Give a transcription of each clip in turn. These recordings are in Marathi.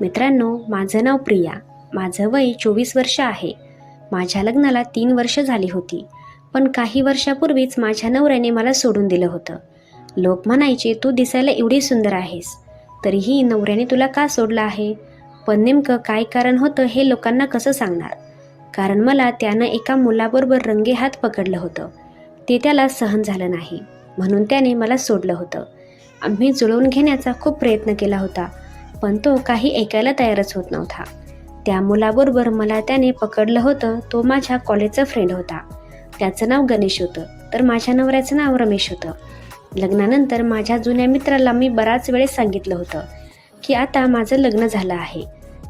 मित्रांनो माझं नाव प्रिया. माझं वय चोवीस वर्ष आहे. माझ्या लग्नाला तीन वर्ष झाली होती. पण काही वर्षापूर्वीच माझ्या नवऱ्याने मला सोडून दिलं होतं. लोक म्हणायचे तू दिसायला एवढी सुंदर आहेस. तरीही नवऱ्याने तुला का सोडलं आहे? पण नेमकं काय कारण होतं हे लोकांना कसं सांगणार? कारण मला त्यानं एका मुलाबरोबर रंगे हात पकडलं होतं. ते त्याला सहन झालं नाही. म्हणून त्याने मला सोडलं होतं. आम्ही जुळवून घेण्याचा खूप प्रयत्न केला होता. पण तो काही ऐकायला तयारच होत नव्हता. त्या मुलाबरोबर मला त्याने पकडलं होतं तो माझ्या कॉलेजचा फ्रेंड होता. त्याचं नाव गणेश होतं तर माझ्या नवऱ्याचं नाव रमेश होतं. लग्नानंतर माझ्या जुन्या मित्राला मी बराच वेळेस सांगितलं होतं की आता माझं लग्न झालं आहे.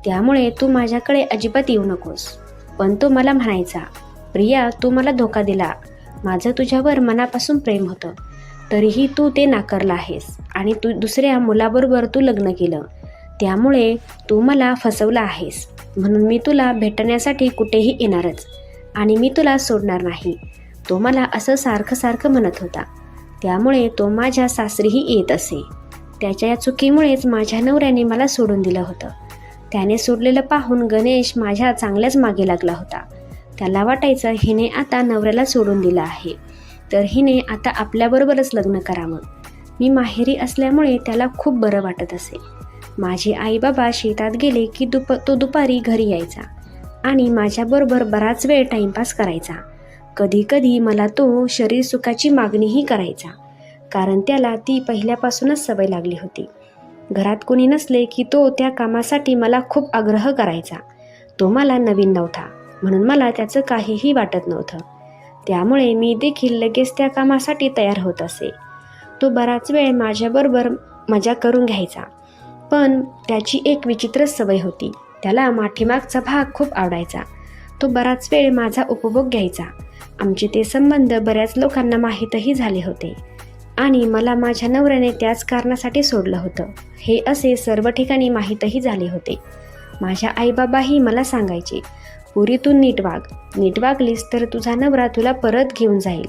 त्यामुळे तू माझ्याकडे अजिबात येऊ नकोस. पण तो मला म्हणायचा प्रिया तू मला धोका दिला. माझं तुझ्यावर मनापासून प्रेम होतं. तरीही तू ते नाकारलं आहेस आणि तू दुसऱ्या मुलाबरोबर तू लग्न केलं. त्यामुळे तू मला फसवला आहेस. म्हणून मी तुला भेटण्यासाठी कुठेही येणारच आणि मी तुला सोडणार नाही. तो मला असं सारखं सारखं म्हणत होता. त्यामुळे तो माझ्या सासरीही येत असे. त्याच्या या चुकीमुळेच माझ्या नवऱ्याने मला सोडून दिलं होतं. त्याने सोडलेलं पाहून गणेश माझ्या चांगल्याच मागे लागला होता. त्याला वाटायचं हिने आता नवऱ्याला सोडून दिलं आहे. तर हिने आता आपल्याबरोबरच लग्न करावं. मी माहेरी असल्यामुळे त्याला खूप बरं वाटत असे. माझे आई बाबा शेतात गेले की दुप तो दुपारी घरी यायचा आणि माझ्याबरोबर बराच वेळ टाईमपास करायचा. कधीकधी मला तो शरीर सुखाची मागणीही करायचा कारण त्याला ती पहिल्यापासूनच सवय लागली होती. घरात कोणी नसले की तो त्या कामासाठी मला खूप आग्रह करायचा. तो मला नवीन नव्हता म्हणून मला त्याचं काहीही वाटत नव्हतं. त्यामुळे मी देखील लगेच त्या कामासाठी तयार होत असे. तो बराच वेळ माझ्याबरोबर मजा करून घ्यायचा. पण त्याची एक विचित्र सवय होती. त्याला माठीमागचा भाग खूप आवडायचा. तो बराच वेळ माझा उपभोग घ्यायचा. आमचे ते संबंध बऱ्याच लोकांना माहीतही झाले होते. आणि मला माझ्या नवऱ्याने त्याच कारणासाठी सोडलं होतं. हे असे सर्व ठिकाणी माहीतही झाले होते. माझ्या आईबाबाही मला सांगायचे पुरी तू नीट वाग. नीट वागलीस तर तुझा नवरा तुला परत घेऊन जाईल.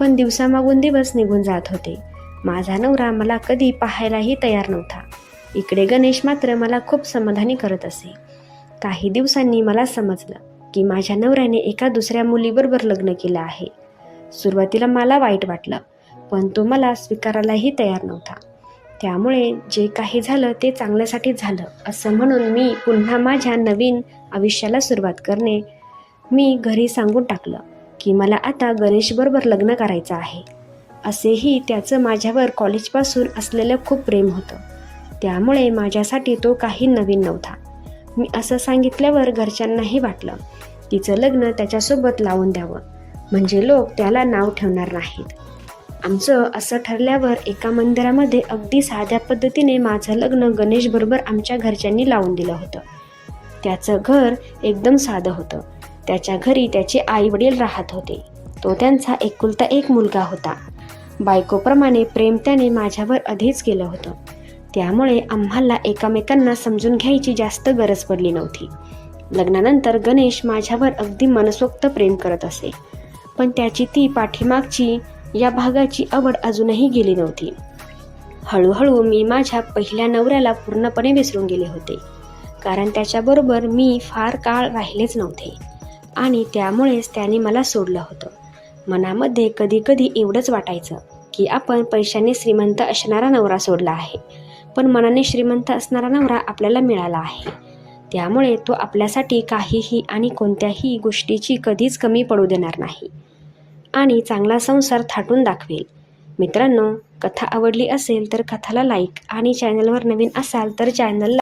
पण दिवसामागून दिवस निघून जात होते. माझा नवरा मला कधी पाहायलाही तयार नव्हता. इकडे गणेश मात्र मला खूप समाधानी करत असे. काही दिवसांनी मला समजलं की माझ्या नवऱ्याने एका दुसऱ्या मुलीबरोबर लग्न केलं आहे. सुरुवातीला मला वाईट वाटलं पण तो मला स्वीकारायलाही तयार नव्हता. त्यामुळे जे काही झालं ते चांगल्यासाठी झालं असं म्हणून मी पुन्हा माझ्या नवीन आयुष्याला सुरुवात करणे मी घरी सांगून टाकलं की मला आता गणेशबरोबर लग्न करायचं आहे. असेही त्याचं माझ्यावर कॉलेजपासून असलेलं खूप प्रेम होतं. त्यामुळे माझ्यासाठी तो काही नवीन नव्हता. मी असं सांगितल्यावर घरच्यांनाही वाटलं तिचं लग्न त्याच्यासोबत लावून द्यावं. म्हणजे लोक त्याला नाव ठेवणार नाहीत. आमचं असं ठरल्यावर एका मंदिरामध्ये अगदी साध्या पद्धतीने माझं लग्न गणेशबरोबर आमच्या घरच्यांनी लावून दिलं होतं. त्याचं घर एकदम साधं होतं. त्याच्या घरी त्याचे आई वडील राहत होते. तो त्यांचा एकुलता एक मुलगा होता. बायकोप्रमाणे प्रेम त्याने माझ्यावर आधीच केलं होतं. त्यामुळे आम्हाला एकामेकांना समजून घ्यायची जास्त गरज पडली नव्हती. लग्नानंतर गणेश माझ्यावर अगदी मनसोक्त प्रेम करत असे. पण त्याची ती पाठीमागची या भागाची आवड अजूनही गेली नव्हती. हळूहळू मी माझ्या पहिल्या नवऱ्याला पूर्णपणे विसरून गेले होते. कारण त्याच्याबरोबर मी फार काळ राहिलेच नव्हते. आणि त्यामुळेच त्याने मला सोडलं होतं. मनामध्ये कधीकधी एवढंच वाटायचं की आपण पैशाने श्रीमंत असणारा नवरा सोडला आहे. पण मनाने श्रीमंत असणारा नवरा आपल्याला मिळाला आहे. त्यामुळे तो आपल्यासाठी काहीही आणि कोणत्याही गोष्टीची कधीच कमी पडू देणार नाही. आणि चांगला संसार थाटून दाखवेल. मित्रांनो कथा आवडली असेल तर कथाला लाईक आणि चॅनलवर नवीन असाल तर चॅनलला